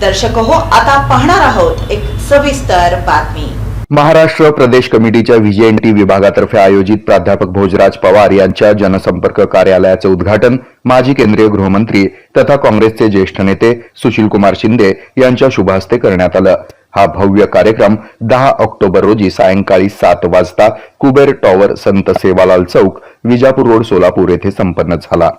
दर्शक हो आता पाहणार आहोत एक सविस्तर बातमी. महाराष्ट्र प्रदेश कमिटीच्या व्हीजेएनटी विभागातर्फे आयोजित प्राध्यापक भोजराज पवार यांच्या जनसंपर्क कार्यालयाचं उद्घाटन माजी केंद्रीय गृहमंत्री तथा काँग्रेसचे ज्येष्ठ नेते सुशीलकुमार शिंदे यांच्या शुभहस्ते करण्यात आलं. हा भव्य कार्यक्रम दहा ऑक्टोबर रोजी सायंकाळी सात वाजता कुबेर टॉवर संत सेवालाल चौक विजापूर रोड सोलापूर येथे संपन्न झाला.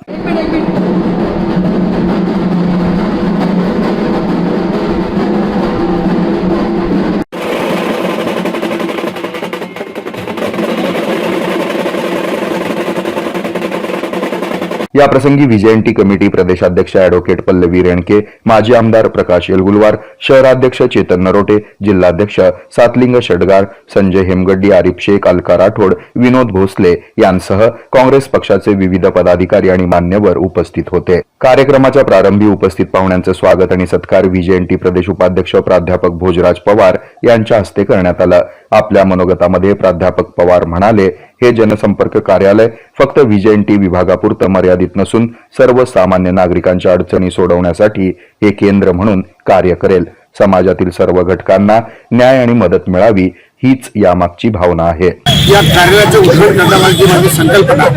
या प्रसंगी व्हीजेएनटी कमिटी प्रदेशाध्यक्ष अॅडव्होकेट पल्लवी रेणके माजी आमदार प्रकाश येलगुलवार शहराध्यक्ष चेतन नरोटे जिल्हाध्यक्ष सातलिंग षडगार संजय हेमगड्डी आरिफ शेख अलका राठोड विनोद भोसले यांसह काँग्रेस पक्षाचे विविध पदाधिकारी आणि मान्यवर उपस्थित होते. कार्यक्रमाच्या प्रारंभी उपस्थित पाहुण्यांचे स्वागत आणि सत्कार व्हीजेएनटी प्रदेश उपाध्यक्ष प्राध्यापक भोजराज पवार यांच्या हस्ते करण्यात आलं. आपल्या मनोगतामध्ये प्राध्यापक पवार म्हणाले हे जनसंपर्क कार्यालय फक्त व्हीजेएनटी विभागापुरतं मर्यादित नसून सर्वसामान्य नागरिकांच्या अडचणी सोडवण्यासाठी हे केंद्र म्हणून कार्य करेल. समाजातील सर्व घटकांना न्याय आणि मदत मिळावी हीच यामागची भावना आहे. या कार्यालयाचं उद्घाटन करण्यामागची माझी संकल्पना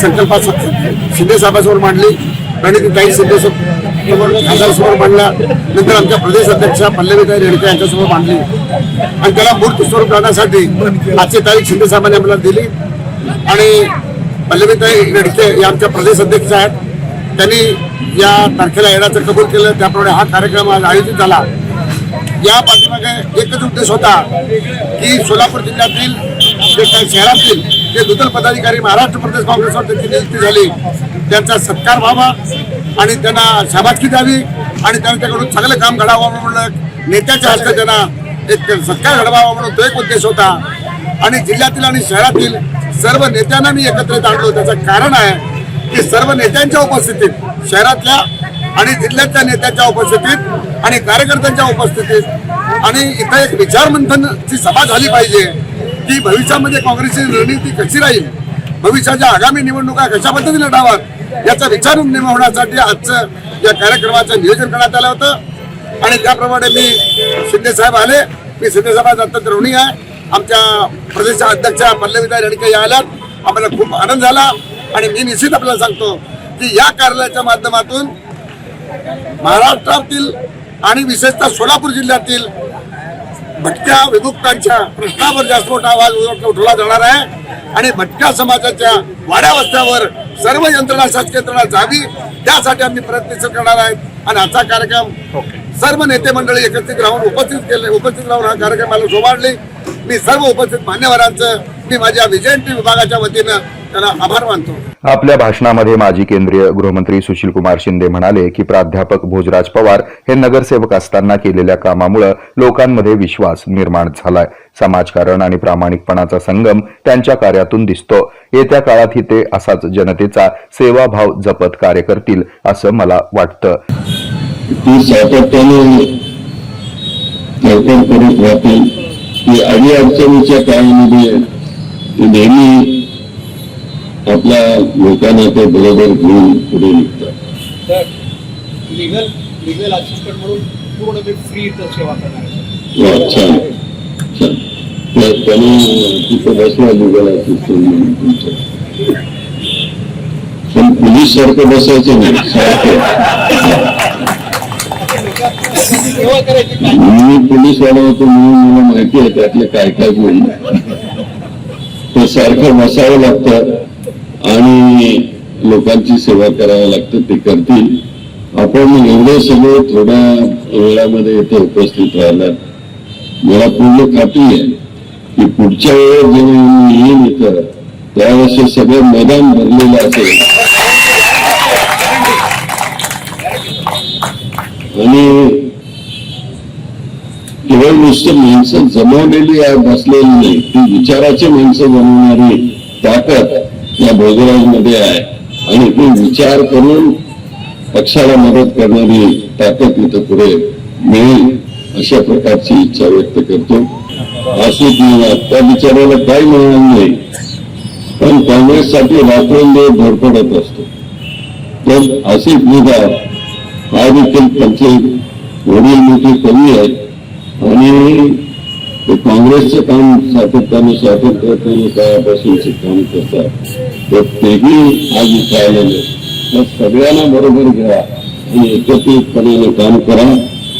संकल्पना शिंदे साहेबांसमोर मांडली. प्रणितीताई शिंदे समोर खासदारसमोर मांडला. नंतर आमच्या प्रदेश अध्यक्षा पल्लवीताई रेडके यांच्यासमोर मांडली. आणि त्याला मूर्त स्वरूप राहण्यासाठी आजची तारीख शिंदे साहेबांनी आम्हाला दिली. आणि पल्लवीताई रेडके या आमच्या प्रदेश अध्यक्ष आहेत. त्यांनी या तारखेला येण्याचं कबूल केलं. त्याप्रमाणे हा कार्यक्रम आज आयोजित झाला. या पाठीमागे एकच उद्देश होता की सोलापूर जिल्ह्यातील जे काही शहरातील जे दुतल पदाधिकारी महाराष्ट्र प्रदेश काँग्रेसवर त्यांची नियुक्ती झाली. त्यांचा सत्कार व्हावा आणि त्यांना शाबासकी द्यावी आणि त्यांच्याकडून चांगलं काम घडावं म्हणून नेत्याच्या हस्ते त्यांना एक सत्कार घडवावा म्हणून तो एक उद्देश होता. आणि जिल्ह्यातील आणि शहरातील सर्व नेत्यांना मी एकत्रित आणलो. त्याचं कारण आहे की सर्व नेत्यांच्या उपस्थितीत शहरातल्या आणि जिल्ह्यातल्या नेत्यांच्या उपस्थितीत आणि कार्यकर्त्यांच्या उपस्थितीत आणि इथं एक विचारमंथनची सभा झाली पाहिजे की भविष्यामध्ये काँग्रेसची रणनीती कशी राहील? भविष्याच्या आगामी निवडणुका कशा पद्धतीने लढाव्यात? याचा विचार होण्यासाठी आजचं या कार्यक्रमाचं नियोजन करण्यात आलं होतं. आणि त्याप्रमाणे मी शिंदे साहेब आले. मी शिंदे साहेबांचा अत्यंत ऋणी आहे. आमच्या प्रदेश अध्यक्षा पल्लवीताई रेडके या आल्यात. आम्हाला खूप आनंद झाला. आणि मी निश्चित आपल्याला सांगतो की या कार्यालयाच्या माध्यमातून महाराष्ट्रातील आणि विशेषतः सोलापूर जिल्ह्यातील भटक्या विमुक्तांच्या प्रश्नावर जास्त मोठा आवाज उठ- उठवला जाणार आहे. आणि भटक्या समाजाच्या वाड्या वस्त्यावर सर्व यंत्रणा शासकीय यंत्रणा जावी त्यासाठी आम्ही प्रयत्नशील करणार आहेत आणि आजचा कार्यक्रम सर्व नेते मंडळी एकत्रित राहून उपस्थित केले उपस्थित राहून हा कार्यक्रम मला शोभाडली मी सर्व उपस्थित मान्यवरांचं मी माझ्या विजयंती विभागाच्या वतीनं त्यांना आभार मानतो. आपल्या भाषणामध्ये माजी केंद्रीय गृहमंत्री सुशील कुमार शिंदे म्हणाले की प्राध्यापक भोजराज पवार हे नगरसेवक असताना केलेल्या कामामुळे लोकांमध्ये विश्वास निर्माण झालाय. समाजकारण आणि प्रामाणिकपणाचा संगम त्यांच्या कार्यातून दिसतो. येत्या काळातही ते असाच जनतेचा सेवाभाव जपत कार्य करतील असं मला वाटतं. अडचणीच्या काळामध्ये नेहमी लोकांना ते बरोबर घेऊन पुढे निघतात. लिगल लिगल असिस्टंट म्हणून पूर्ण फ्री सेवा करणार. छान. छान. त्या- त्यांनी तिथं बसला गुगल असिस्टंट म्हणून तुमचं पण पोलीस सारखं बसायचं नाही. सारखं. मी पोलीस वाला होतो म्हणून मला माहिती आहे त्यातले काय काय गुण ते सारखं बसावं लागतं. आणि लोकांची सेवा करावी लागते ते करतील. आपण एवढे सगळे थोड्या वेळामध्ये इथे उपस्थित राहिलात मला पूर्ण खात्री आहे की पुढच्या वेळेस जेव्हा मी येईन इथं त्यावेळेस हे सगळं मैदान भरलेलं असेल. आणि केवळ नुसतं माणसं जमवलेली आहे बसलेली नाही ती विचाराची माणसं जमवणारी ताकद या भोजराजमध्ये आहे. आणि ती विचार करून पक्षाला मदत करणारी ताकद इथं पुढे मिळेल अशा प्रकारची इच्छा व्यक्त करतो. असं त्या विचाराला काही मिळणार नाही. पण काँग्रेससाठी रात्रंदिवस धडपडत असतो. तर आसिफ निदा हा देखील त्यांचे वडील मोठे कमी आहेत. आणि ते काँग्रेसचं काम सातत्याने सातत्याने काळापासूनचे काम करतात. तर तेही आज इथे तर सगळ्यांना बरोबर घ्या आणि एकत्रितपणाने काम करा.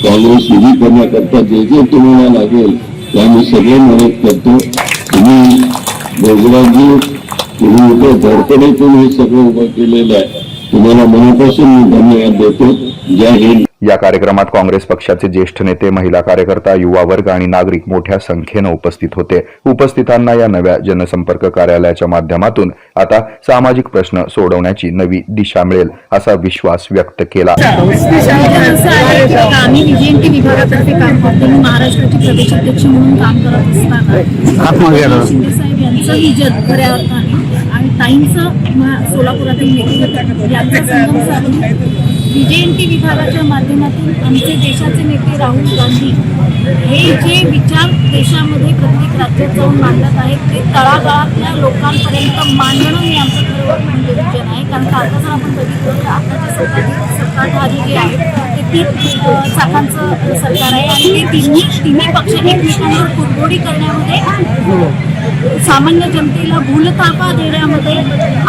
काँग्रेस उभी करण्याकरता जे जे तुम्हाला लागेल ते आम्ही सगळे मदत करतो. तुम्ही भोजराजी तुम्ही इथे धडपणे तुम्ही हे सगळं उभं केलेलं आहे. तुम्हाला मनापासून मी धन्यवाद देतो. जय हिंद. या कार्यक्रमात काँग्रेस पक्षाचे ज्येष्ठ नेते महिला कार्यकर्ता युवा वर्ग आणि नागरिक मोठ्या संख्येनं उपस्थित होते. उपस्थितांना या नव्या जनसंपर्क कार्यालयाच्या माध्यमातून आता सामाजिक प्रश्न सोडवण्याची नवी दिशा मिळेल असा विश्वास व्यक्त केला. महाराष्ट्राचे आणि ताईंचं सोलापुरातील नेतृत्व यांचा संगम साधून विजयंती विभागाच्या माध्यमातून आमचे देशाचे नेते राहुल गांधी हे जे विचार देशामध्ये प्रत्येक राज्यात जाऊन मांडत आहेत ते तळागाळातल्या लोकांपर्यंत मांडणं हे आमचं खरं म्हणजे विचार आहे. कारण का आता जर आपण बघितलं तर आताचे सरकार सत्ताधारी जे आहे ते तीन चाकांचं सरकार आहे आणि ते तिन्ही तिन्ही पक्ष एकमेकांवर कुरबोडी करण्यामध्ये सामान्य जनतेला भूलतापा देण्यामध्ये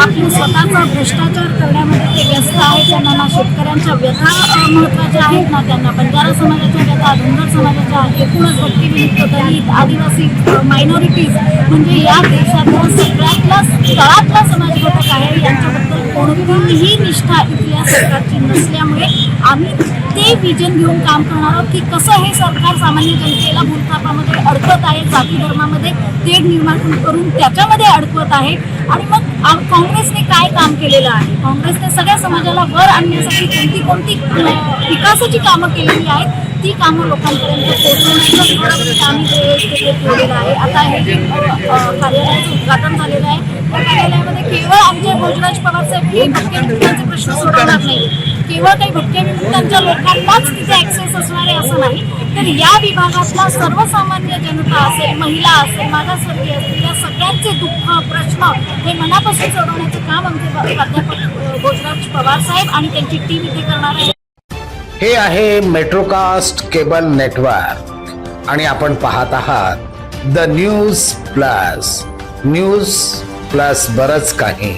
आपलं स्वतःचा भ्रष्टाचार करण्यामध्ये ते व्यस्त आहेत. त्यांना ना शेतकऱ्यांच्या व्यथा महत्त्वाच्या आहेत ना त्यांना. बंजारा समाजाच्या व्यथा धनगर समाजाच्या एकूणच भक्तीविरुद्ध दलित आदिवासी मायनॉरिटीज म्हणजे या देशातला सगळ्यातला तळातला समाज घटक आहे. यांच्याबद्दल कोणतीही निष्ठा इथल्या सरकारची नसल्यामुळे आम्ही ते विजन घेऊन काम करणार आहोत की कसं हे सरकार सामान्य जनतेला भूलथापामध्ये अडकत आहे जाती धर्मामध्ये तेढ निर्माण करून त्याच्यामध्ये अडकवत आहे. आणि मग काँग्रेसने काय काम केलेलं आहे? काँग्रेसने सगळ्या समाजाला वर आणण्यासाठी कोणती कोणती विकासाची कामं केलेली आहेत? ती कामं लोकांपर्यंत पोहोचवण्याचं आम्ही केलेलं आहे. आता हे जे कार्यालयाचं उद्घाटन झालेलं आहे. त्या कार्यालयामध्ये केवळ आमचे भोजराज पवार साहेब हे मुख्यमंत्र्यांचे प्रश्न सोडवणार नाही केवळ काही भटक्या विमुक्तांच्या लोकांनाच तिथे ऍक्सेस असणार आहे असं नाही. तर या विभागातला सर्वसामान्य जनता असेल महिला असेल मागासवर्गीय असेल या सगळ्यांचे दुःख प्रश्न हे मनापासून सोडवण्याचे काम आमचे प्राध्यापक भोजराज पवार साहेब आणि त्यांची टीम इथे करणार आहे. हे आहे मेट्रोकास्ट केबल नेटवर्क आणि आपण पाहत आहात the news plus news plus बरंच काही.